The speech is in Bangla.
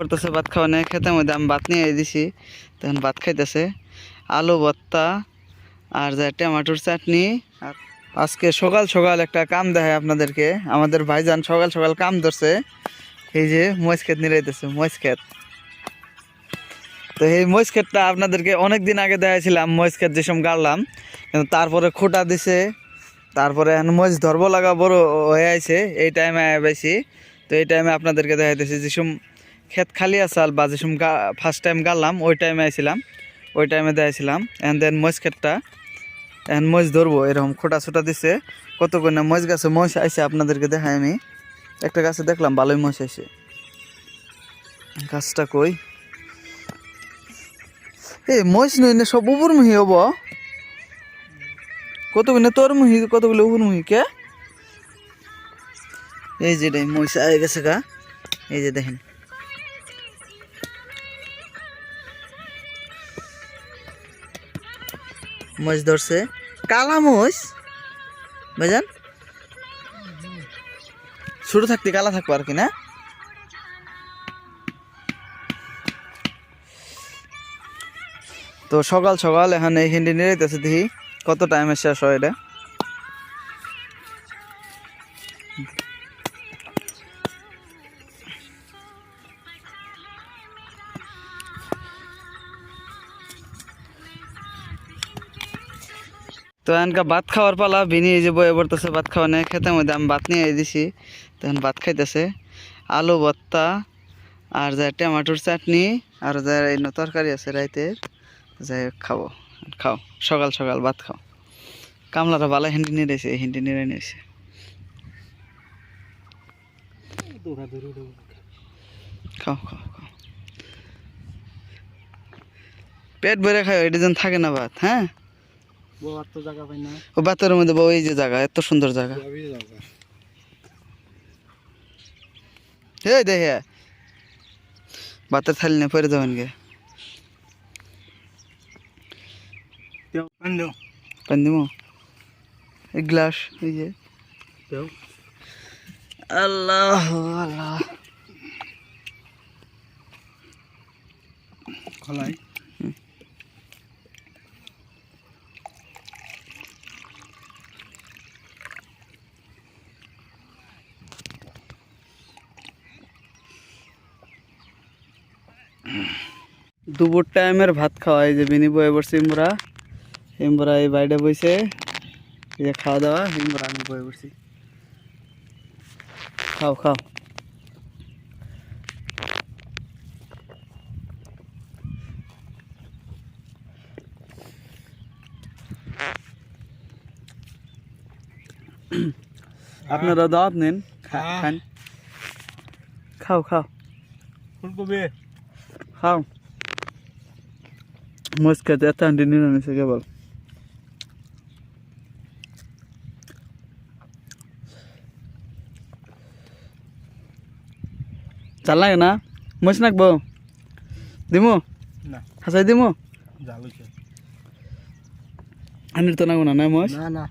করতেছে ভাত খাওয়া নেই খেতে মধ্যে আমি ভাত নিয়ে দিছি। তখন ভাত খাইতেছে, আলু ভর্তা আর যা টমেটোর চাটনি। আর আজকে সকাল সকাল একটা কাম দেখায় আপনাদেরকে, আমাদের ভাইজান সকাল সকাল কাম ধরছে। এই যে মহিষ ক্ষেত নিরাইতেছে মহিষ ক্ষেত। তো এই মহিষ খেতটা আপনাদেরকে অনেক দিন আগে দেখাইছিলাম, মহিষ ক্ষেত যেসব গাড়লাম। কিন্তু তারপরে খোটা দিছে, তারপরে মহিষ ধরবো লাগা বড় হয়ে আছে এই টাইমে বেশি। তো এই টাইমে আপনাদেরকে দেখাইতেছি যেসব ক্ষেত খালি আসাল বা যেসব ফার্স্ট টাইম গাড়লাম ওই টাইমে আইছিলাম। ওই টাইমে দেখাইছিলাম এন্ড দেন মহিষ ক্ষেতটা এখন মহিষ ধরবো, এরকম খোটা ছোটা দিছে। কত করে না মহিষ গাছে মহিষ আইছে, আপনাদেরকে দেখাই আমি। একটা গাছে দেখলাম ভালোই মহিষ আইসে গাছটা কই? এ, মহিষ নই না, সব উপর মুহি হব। কতগুলো তোর মুহি কতগুলো উপর মুহি কে? এই যে মহিষ আয় গেছে গা। এই যে দেখেন। মহিষ ধরছে। কালা মহিষ। বুঝলেন ছোট থাকতে কালা থাকব আর কি, না? তো সকাল সকাল এখানে এই হিন্দি নিয়ে দেখি, কত টাইমে শেষ হয় এটা? তো এনকা ভাত খাওয়ার পালা, বিনি এই যে বয়ে পড়তেছে ভাত খাওয়া নেই খেতে মধ্যে আমি ভাত নিয়ে দিছি তখন ভাত খাইতেছে। আলু ভর্তা, আর যা টমেটোর চাটনি, আর যা এই তরকারি আছে রাইতের যাই খাব। খাও, সকাল সকাল ভাত খাও। কামলারা ভালো হিন্দি নিয়ে রয়েছে হিন্দি নিয়ে নিয়েছে পেট ভরে খাও এটা যেন থাকে না ভাত হ্যাঁ? বউয়ার তো জায়গা পাই না। ও ভাতের মধ্যে বউ এই যে জায়গা এত সুন্দর জায়গা। এই দেখে। ভাতের থালি নিয়ে পরে যাবেন গে। পান এক গ্লাস এই যে। আল্লাহ আল্লাহ। খলাই। দুপুর টাইমের ভাত খাওয়া এই যে বিনি বয়ে পড়ছি ইমরা। ইমরা এই বাইরে বইছে। এই যে খাওয়া দাওয়া ইমরা আমি বয়ে পড়ছি খাও খাও। আপনারা দাওয়াত নেন হ্যাঁ। খান। খাও খাও। ফুলকপি। খাও। মস্কাতে এত হান্ডি নিয়ে নিছে কেবল চাল লাগে না? মস নাকবো? দিমু? না। হাসাই দিমু? আনির তো নাগো না না মস না না।